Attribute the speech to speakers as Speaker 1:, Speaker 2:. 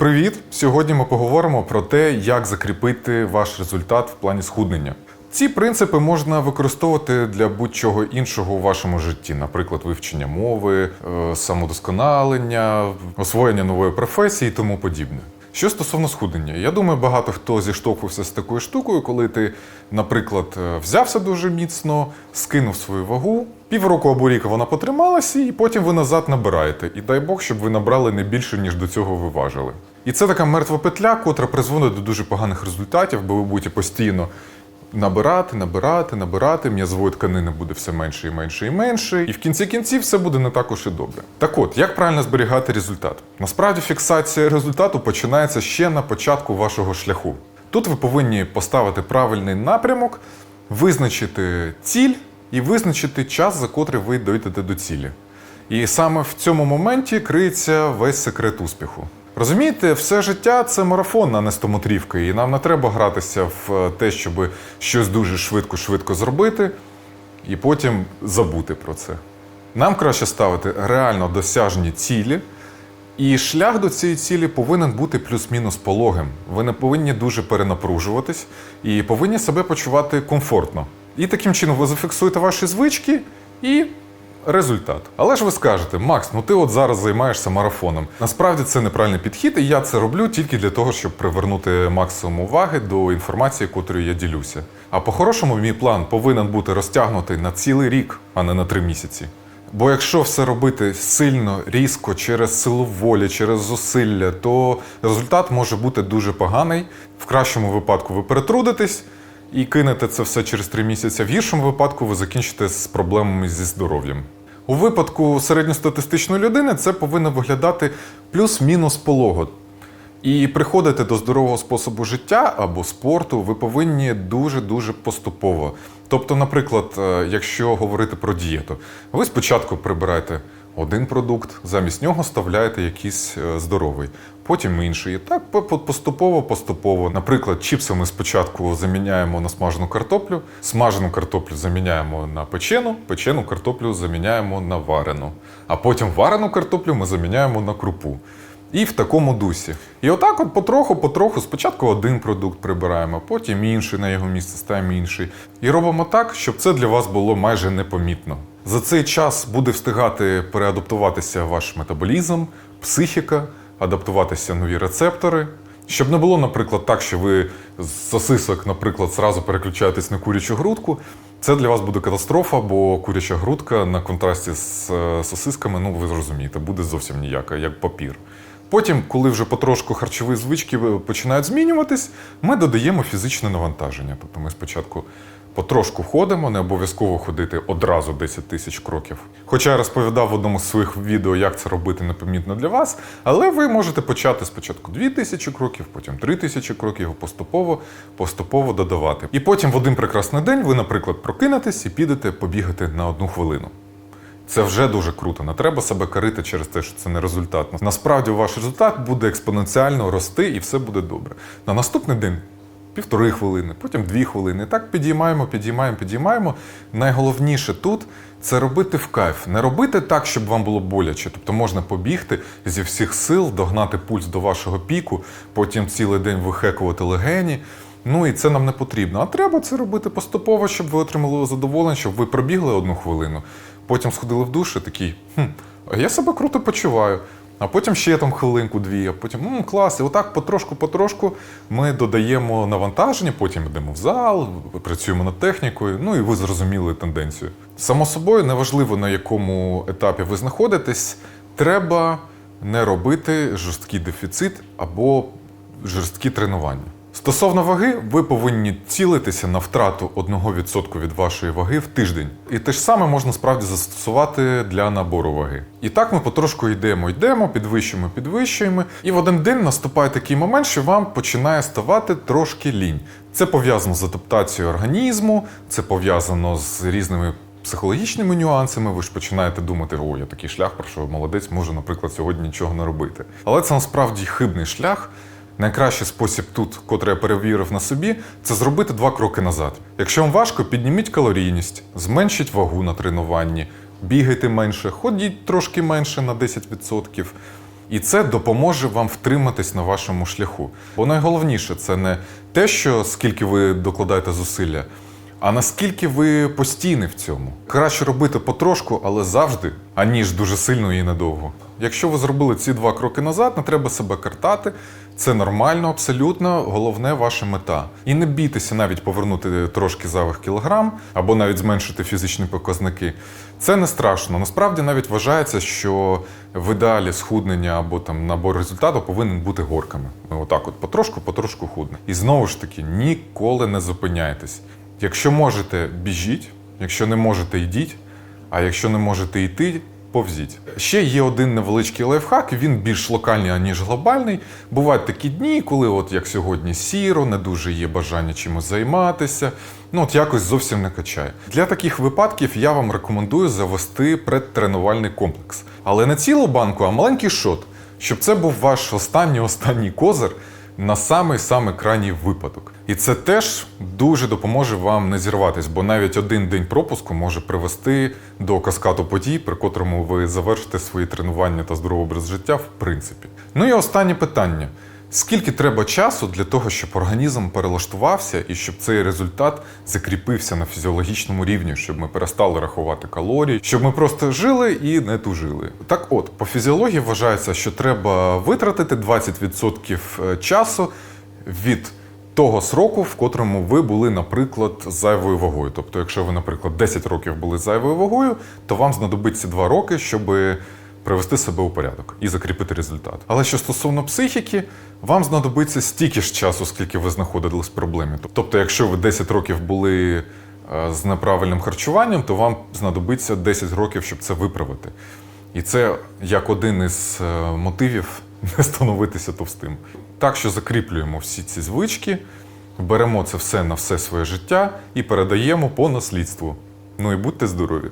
Speaker 1: Привіт! Сьогодні ми поговоримо про те, як закріпити ваш результат в плані схуднення. Ці принципи можна використовувати для будь-чого іншого у вашому житті, наприклад, вивчення мови, е, самодосконалення, освоєння нової професії і тому подібне. Що стосовно схуднення, я думаю, багато хто зіштовхувався з такою штукою, коли ти, наприклад, е, взявся дуже міцно, скинув свою вагу, півроку або рік вона потрималася, і потім ви назад набираєте. І дай Бог, щоб ви набрали не більше, ніж до цього ви важили. І це така мертва петля, котра призводить до дуже поганих результатів, бо ви будете постійно набирати, набирати, набирати, м'язової тканини буде все менше і менше і менше. І в кінці кінців все буде не також і добре. Так от, як правильно зберігати результат? Насправді фіксація результату починається ще на початку вашого шляху. Тут ви повинні поставити правильний напрямок, визначити ціль і визначити час, за котрий ви дойдете до цілі. І саме в цьому моменті криється весь секрет успіху. Розумієте, все життя це марафон, а не стомотрівка, і нам не треба гратися в е, те, щоб щось дуже швидко-швидко зробити і потім забути про це. Нам краще ставити реально досяжні цілі, і шлях до цієї цілі повинен бути плюс-мінус пологим. Ви не повинні дуже перенапружуватись і повинні себе почувати комфортно. І таким чином ви зафіксуєте ваші звички і результат. Але ж ви скажете, Макс, ну ти от зараз займаєшся марафоном. Насправді це неправильний підхід, і я це роблю тільки для того, щоб привернути максимум уваги до інформації, котрою я ділюся. А по-хорошому, мій план повинен бути розтягнутий на цілий рік, а не на три місяці. Бо якщо все робити сильно, різко, через силу волі, через зусилля, то результат може бути дуже поганий. В кращому випадку ви перетрудитесь і кинете це все через три місяці. В гіршому випадку ви закінчите з проблемами зі здоров'ям. У випадку середньостатистичної людини це повинно виглядати плюс-мінус полого. І приходити до здорового способу життя або спорту ви повинні дуже-дуже поступово. Тобто, наприклад, е, якщо говорити про дієту, ви спочатку прибираєте один продукт, замість нього ставляєте якийсь е, здоровий, потім інший. Так по- по- поступово-поступово. Наприклад, чіпси ми спочатку заміняємо на смажену картоплю, смажену картоплю заміняємо на печену, печену картоплю заміняємо на варену, а потім варену картоплю ми заміняємо на крупу. І в такому дусі. І отак, от потроху, потроху, спочатку один продукт прибираємо, потім інший на його місце ставимо інший. І робимо так, щоб це для вас було майже непомітно. За цей час буде встигати переадаптуватися ваш метаболізм, психіка, адаптуватися нові рецептори. Щоб не було, наприклад, так, що ви з сосисок, наприклад, зразу переключаєтесь на курячу грудку. Це для вас буде катастрофа, бо куряча грудка на контрасті з е, сосисками, ну ви зрозумієте, буде зовсім ніяка, як папір. Потім, коли вже потрошку харчові звички е, починають змінюватись, ми додаємо фізичне навантаження. Тобто ми спочатку потрошку ходимо, не обов'язково ходити одразу 10 тисяч кроків. Хоча я розповідав в одному з своїх відео, як це робити непомітно для вас, але ви можете почати спочатку 2 тисячі кроків, потім 3 тисячі кроків, поступово, поступово додавати. І потім в один прекрасний день ви, наприклад, прокинетесь і підете побігати на одну хвилину. Це вже дуже круто. Не треба себе карити через те, що це не результат. Насправді ваш результат буде експоненціально рости і все буде добре. На наступний день півтори хвилини, потім дві хвилини. Так підіймаємо, підіймаємо, підіймаємо. Найголовніше тут це робити в кайф. Не робити так, щоб вам було боляче. Тобто можна побігти зі всіх сил, догнати пульс до вашого піку, потім цілий день вихекувати легені. Ну і це нам не потрібно. А треба це робити поступово, щоб ви отримали задоволення, щоб ви пробігли одну хвилину, потім сходили в душ і такий, хм, а я себе круто почуваю. А потім ще там хвилинку-дві, а потім м, клас. І отак потрошку-потрошку ми додаємо навантаження, потім йдемо в зал, працюємо над технікою. Ну і ви зрозуміли тенденцію. Само собою, неважливо на якому етапі ви знаходитесь, треба не робити жорсткий дефіцит або жорсткі тренування. Стосовно ваги, ви повинні цілитися на втрату 1% від вашої ваги в тиждень. І те ж саме можна справді застосувати для набору ваги. І так ми потрошку йдемо, йдемо, підвищуємо, підвищуємо. І в один день наступає такий момент, що вам починає ставати трошки лінь. Це пов'язано з адаптацією організму, це пов'язано з різними. Психологічними нюансами ви ж починаєте думати, о, я такий шлях пройшов, молодець, можу, наприклад, сьогодні нічого не робити. Але це насправді хибний шлях. Найкращий спосіб тут, котрий я перевірив на собі, це зробити два кроки назад. Якщо вам важко, підніміть калорійність, зменшіть вагу на тренуванні, бігайте менше, ходіть трошки менше на 10%. І це допоможе вам втриматись на вашому шляху. Бо найголовніше це не те, що скільки ви докладаєте зусилля, а наскільки ви постійні в цьому. Краще робити потрошку, але завжди, аніж дуже сильно і недовго. Якщо ви зробили ці два кроки назад, не треба себе картати. Це нормально, абсолютно. Головне ваша мета. І не бійтеся навіть повернути трошки зайвих кілограм або навіть зменшити фізичні показники. Це не страшно. Насправді навіть вважається, що в ідеалі схуднення або там набор результату повинен бути горками. Ми отак, от потрошку, потрошку худне. І знову ж таки, ніколи не зупиняйтесь. Якщо можете, біжіть, якщо не можете, йдіть, а якщо не можете йти, повзіть. Ще є один невеличкий лайфхак, він більш локальний, ніж глобальний. Бувають такі дні, коли, от як сьогодні, сіро, не дуже є бажання чимось займатися. Ну, от якось зовсім не качає. Для таких випадків я вам рекомендую завести предтренувальний комплекс. Але не цілу банку, а маленький шот, щоб це був ваш останній останній козир на самий самий крайній випадок. І це теж дуже допоможе вам не зірватись, бо навіть один день пропуску може привести до каскаду подій, при котрому ви завершите свої тренування та здоровий образ життя, в принципі. Ну і останнє питання. Скільки треба часу для того, щоб організм перелаштувався і щоб цей результат закріпився на фізіологічному рівні, щоб ми перестали рахувати калорії, щоб ми просто жили і не тужили? Так от, по фізіології вважається, що треба витратити 20% часу від того сроку, в котрому ви були, наприклад, зайвою вагою. Тобто, якщо ви, наприклад, 10 років були зайвою вагою, то вам знадобиться 2 роки, щоб привести себе у порядок і закріпити результат. Але що стосовно психіки, вам знадобиться стільки ж часу, скільки ви знаходились в проблемі. Тобто, якщо ви 10 років були е, з неправильним харчуванням, то вам знадобиться 10 років, щоб це виправити. І це як один із е, мотивів не становитися товстим. Так що закріплюємо всі ці звички, беремо це все на все своє життя і передаємо по наслідству. Ну і будьте здорові!